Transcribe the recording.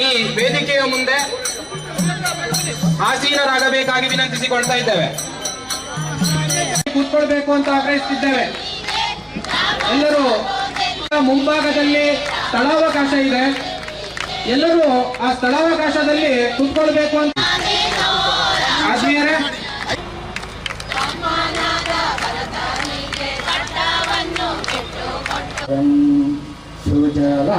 ಈ ವೇದಿಕೆಯ ಮುಂದೆ ಆಸೀನರಾಗಬೇಕಾಗಿ ವಿನಂತಿಸಿಕೊಳ್ತಾ ಇದ್ದೇವೆ. ಕೂತ್ಕೊಳ್ಬೇಕು ಅಂತ ಆಗ್ರಹಿಸುತ್ತಿದ್ದೇವೆ ಎಲ್ಲರೂ ಮುಂಭಾಗದಲ್ಲಿ ಸ್ಥಳಾವಕಾಶ ಇದೆ. ಎಲ್ಲರೂ ಆ ಸ್ಥಳಾವಕಾಶದಲ್ಲಿ ಕೂತ್ಕೊಳ್ಬೇಕು ಅಂತ. ಸುಜಲಾ